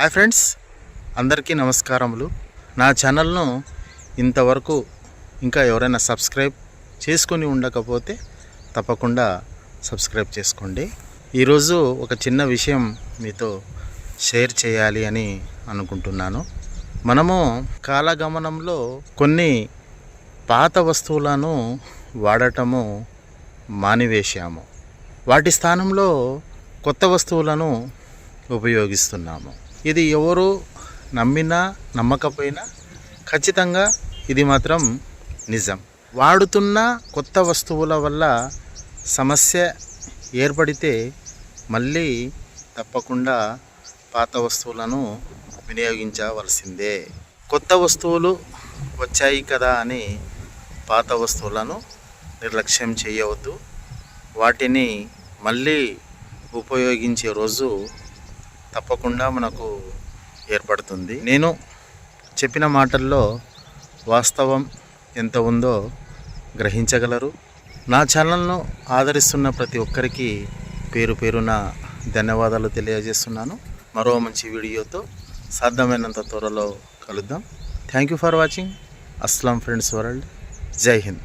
Hi friends అందరికీ నమస్కారములు. నా ఛానల్ను ఇంతవరకు ఇంకా ఎవరైనా సబ్స్క్రైబ్ చేసుకొని ఉండకపోతే తప్పకుండా సబ్స్క్రైబ్ చేసుకోండి. ఈరోజు ఒక చిన్న విషయం మీతో షేర్ చేయాలి అని అనుకుంటున్నాను. మనము కాలగమనంలో కొన్ని పాత వస్తువులను వాడటము మానివేశాము. వాటి స్థానంలో కొత్త వస్తువులను ఉపయోగిస్తున్నాము. ఇది ఎవరు నమ్మినా నమ్మకపోయినా ఖచ్చితంగా ఇది మాత్రం నిజం. వాడుతున్న కొత్త వస్తువుల వల్ల సమస్య ఏర్పడితే మళ్ళీ తప్పకుండా పాత వస్తువులను వినియోగించవలసిందే. కొత్త వస్తువులు వచ్చాయి కదా అని పాత వస్తువులను నిర్లక్ష్యం చేయవద్దు. వాటిని మళ్ళీ ఉపయోగించే రోజు తప్పకుండా మనకు ఏర్పడుతుంది. నేను చెప్పిన మాటల్లో వాస్తవం ఎంత ఉందో గ్రహించగలరు. నా ఛానల్ను ఆదరిస్తున్న ప్రతి ఒక్కరికి పేరు పేరున ధన్యవాదాలు తెలియజేస్తున్నాను. మరో మంచి వీడియోతో సాధ్యమైనంత త్వరలో కలుద్దాం. Thank you for watching Aslam friends world జై హింద్